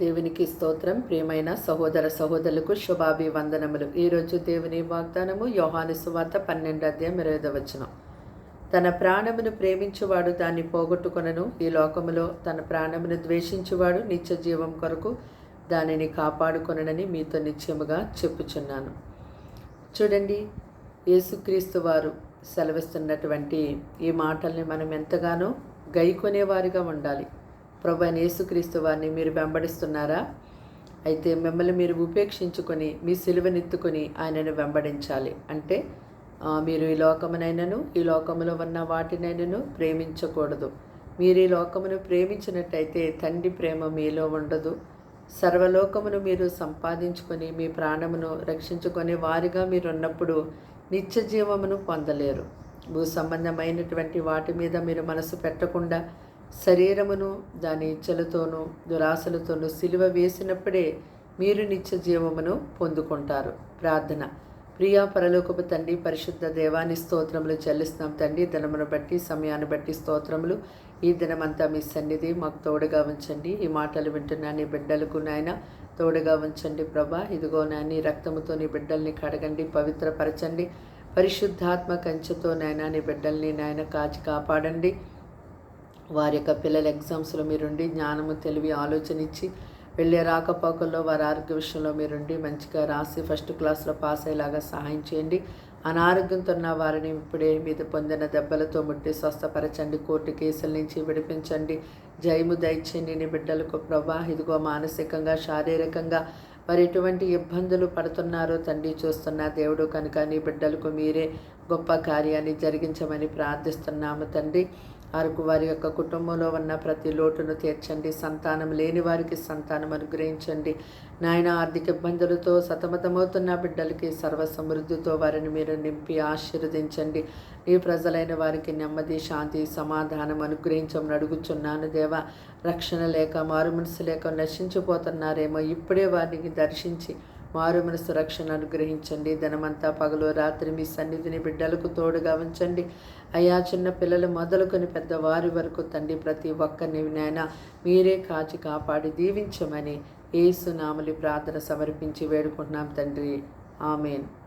దేవునికి స్తోత్రం. ప్రియమైన సహోదర సహోదరులకు శుభాభివందనములు. ఈరోజు దేవుని వాగ్దానము యోహాను సువార్త పన్నెండు అధ్యాయం ఇరవై వచనం. తన ప్రాణమును ప్రేమించువాడు దాన్ని పోగొట్టుకొనను. ఈ లోకములో తన ప్రాణమును ద్వేషించువాడు నిత్య జీవం కొరకు దానిని కాపాడుకొనని మీతో నిత్యముగా చెప్పుచున్నాను. చూడండి యేసుక్రీస్తు వారు సెలవిస్తున్నటువంటి ఈ మాటల్ని మనం ఎంతగానో గైకొనేవారిగా ఉండాలి. ప్రభు అయిన యేసుక్రీస్తు వారిని మీరు వెంబడిస్తున్నారా? అయితే మిమ్మల్ని మీరు ఉపేక్షించుకొని మీ సిలువనెత్తుకొని ఆయనను వెంబడించాలి. అంటే మీరు ఈ లోకమునైనను ఈ లోకములో ఉన్న వాటినైనను ప్రేమించకూడదు. మీరు ఈ లోకమును ప్రేమించినట్టయితే తండ్రి ప్రేమ మీలో ఉండదు. సర్వలోకమును మీరు సంపాదించుకొని మీ ప్రాణమును రక్షించుకొని వారిగా మీరు ఉన్నప్పుడు నిత్య జీవమును పొందలేరు. భూ సంబంధమైనటువంటి వాటి మీద మీరు మనసు పెట్టకుండా శరీరమును దాని ఇచ్చలతోనూ దురాశలతోనూ సిలువ వేసినప్పుడే మీరు నిత్య జీవమును పొందుకుంటారు. ప్రార్థన. ప్రియా పరలోకపు తండ్రి పరిశుద్ధ దేవాని స్తోత్రములు చెల్లిస్తున్నాం తండ్రి. దినమును బట్టి సమయాన్ని బట్టి స్తోత్రములు ఈ దినమంతా మీ సన్నిధి మాకు తోడుగా ఉంచండి. ఈ మాటలు వింటున్నా నీ బిడ్డలకు నాయన తోడుగా ఉంచండి ప్రభా. ఇదిగో నాయన రక్తముతో నీ బిడ్డల్ని కడగండి పవిత్రపరచండి. పరిశుద్ధాత్మ కంచెతో నాయన నీ బిడ్డల్ని నాయన కాచి కాపాడండి. వారి యొక్క పిల్లల ఎగ్జామ్స్లో మీరుండి జ్ఞానము తెలివి ఆలోచన ఇచ్చి వెళ్ళే రాకపోకల్లో వారి ఆరోగ్య విషయంలో మీరుండి మంచిగా రాసి ఫస్ట్ క్లాస్లో పాస్ అయ్యేలాగా సహాయం చేయండి. అనారోగ్యంతో ఉన్న వారిని ఇప్పుడే మీద పొందిన దెబ్బలతో ముట్టి స్వస్థపరచండి. కోర్టు కేసుల నుంచి విడిపించండి. జయము దయచేయండి నీ బిడ్డలకు ప్రభా ఇదిగో మానసికంగా శారీరకంగా వారు ఎటువంటి ఇబ్బందులు పడుతున్నారో తండ్రి చూస్తున్న దేవుడు కనుక నీ బిడ్డలకు మీరే గొప్ప కార్యాన్ని జరిగించమని ప్రార్థిస్తున్నాము తండ్రి. వారికి వారి యొక్క కుటుంబంలో ఉన్న ప్రతి లోటును తీర్చండి సంతానం లేని వారికి సంతానం అనుగ్రహించండి. నాయన ఆర్థిక ఇబ్బందులతో సతమతమవుతున్న బిడ్డలకి సర్వ సమృద్ధితో వారిని మీరు నింపి ఆశీర్వదించండి. నీ ప్రజలైన వారికి నెమ్మది శాంతి సమాధానం అనుగ్రహించమని అడుగుచున్నాను దేవ. రక్షణ లేక మారు మనసు లేక నశించిపోతున్నారేమో ఇప్పుడే వారిని దర్శించి మారు మనసు రక్షణ అనుగ్రహించండి. ధనమంతా పగలు రాత్రి మీ సన్నిధిని బిడ్డలకు తోడుగా ఉంచండి. అయా చిన్న పిల్లలు మొదలుకొని పెద్దవారి వరకు తండ్రి ప్రతి ఒక్కరిని నాయన మీరే కాచి కాపాడి దీవించమని ఏసునామలి ప్రార్థన సమర్పించి వేడుకుంటున్నాం తండ్రి. ఆమెన్.